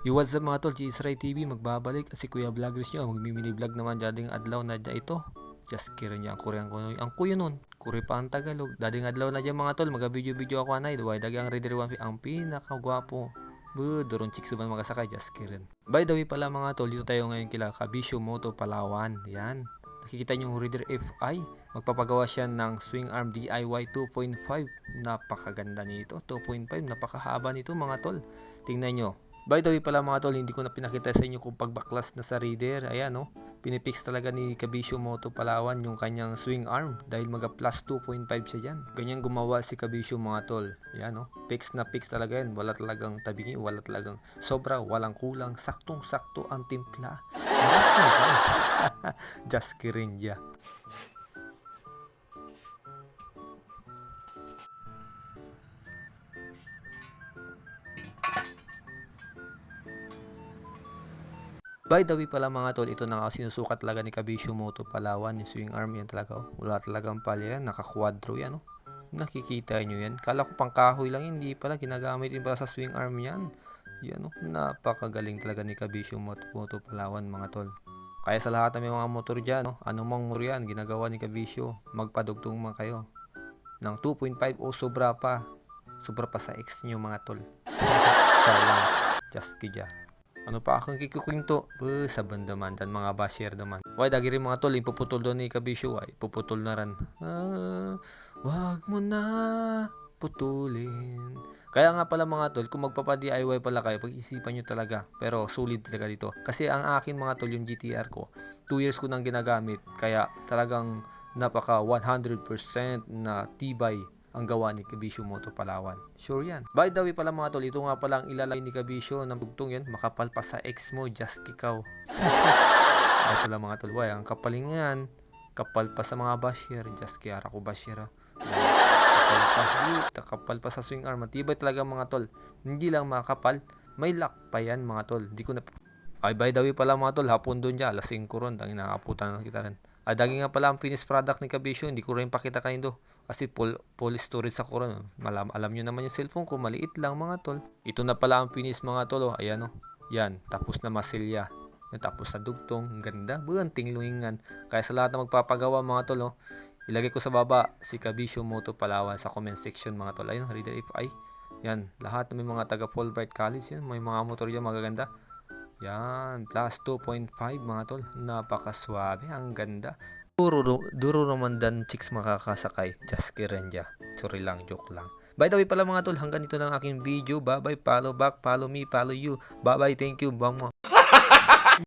Yo, what's up mga tol? G-Isray TV magbabalik at si Kuya Vloggers nyo magmimini vlog naman dading adlaw na dya ito. Just kira niya ang Korean ko ang kuya nun. Kuri pa ang Tagalog. Dading adlaw na dyan mga tol. Maga-video-video ako anay. Duway dagi ang Reader 1 ang pinakagwapo. Bu, doron chicks ba makasakay? Just kidding. By the way pala mga tol, dito tayo ngayon kila Kabisyo Moto Palawan. Yan. Nakikita niyo yung Reader FI. Magpapagawa siya ng swing arm DIY 2.5. Napakaganda nito. 2.5. Napakahaba nito mga tol. Tingnan nyo. By the way pala mga tol, hindi ko na pinakita sa inyo kung pagbaklas na sa reader. Ayan no. Pinipix talaga ni Kabisyo Moto Palawan yung kanyang swing arm dahil maga plus 2.5 siya dyan. Ganyan gumawa si Kabisyo mga tol. Ayan no. Fix na fix talaga yan. Wala talagang tabingi, wala talagang sobra, walang kulang. Saktong-sakto ang timpla. Just kidding ya. By the way pala mga tol, ito na nga sinusukat talaga ni Kabisyo Moto Palawan, yung swing arm yan talaga. Oh. Wala talagang palya yan, naka-quadro yan. Oh. Nakikita nyo yan. Kala ko pang kahoy lang, hindi pala. Ginagamit din pala sa swing arm yan. Yan oh, napakagaling talaga ni Kabisyo Moto, Palawan mga tol. Kaya sa lahat ng mga motor dyan, no, anumang motor yan, ginagawa ni Kabisyo, magpadugtong mga kayo. Ng 2.5 o sobra pa. Sobra pa sa X nyo mga tol. Char lang. Just kidya. Ano pa akong kikukwinto? Uh, sa bandamandan mga basher naman. Why, dagi rin mga tol, ipuputol doon ni Kabisyo, ay, puputol na rin. Ah, wag mo na putulin. Kaya nga pala mga tol, kung magpapa-DIY pala kayo, pag-isipan nyo talaga. Pero sulit talaga dito. Kasi ang akin mga tol, yung GTR ko, 2 years ko nang ginagamit. Kaya talagang napaka 100% na tibay ang gawa ni Kabisyo Moto Palawan. Sure yan. By the way pala mga tol, ito nga pala ang ilalay ni Kabisyo ng bugtong yan. Makapal pa sa ex mo, just kikaw. Ay pala mga tol, why, ang kapaling yan. Kapal pa sa mga basher, just kiara ko basher. ah. Kapal pa, kapal pa sa swing arm. Matibay talaga mga tol. Hindi lang makapal, may lock pa yan mga tol. Hindi ko na... Ay, by the way pala mga tol, hapon doon dyan, alas 5 ron, dahil nakakaputan na kita rin. Ay, dagi nga pala ang finished product ni Kabisyo, hindi ko rin pakita kayo do. Kasi full, full storage ako ron. Malam, alam nyo naman yung cellphone ko, maliit lang mga tol. Ito na pala ang finished mga tol, oh. ayan oh. Yan, tapos na masilya. Yan, Tapos na dugtong, ang ganda, buwan tinglungingan. Kaya sa lahat na magpapagawa mga tol, oh, ilagay ko sa baba si Kabisyo Moto Palawan sa comment section mga tol. Ayun, Reader FI. Yan, lahat na may mga taga Fulbright College yan, may mga motor yan magaganda. Yan, plus 2.5 mga tol. Napakaswabe, ang ganda. Duro, duro naman dan chicks makakasakay. Just ya. Sorry lang, joke lang. By the way pala mga tol, hanggang dito lang aking video. Bye bye, follow back, follow me, follow you. Bye bye, thank you. Bang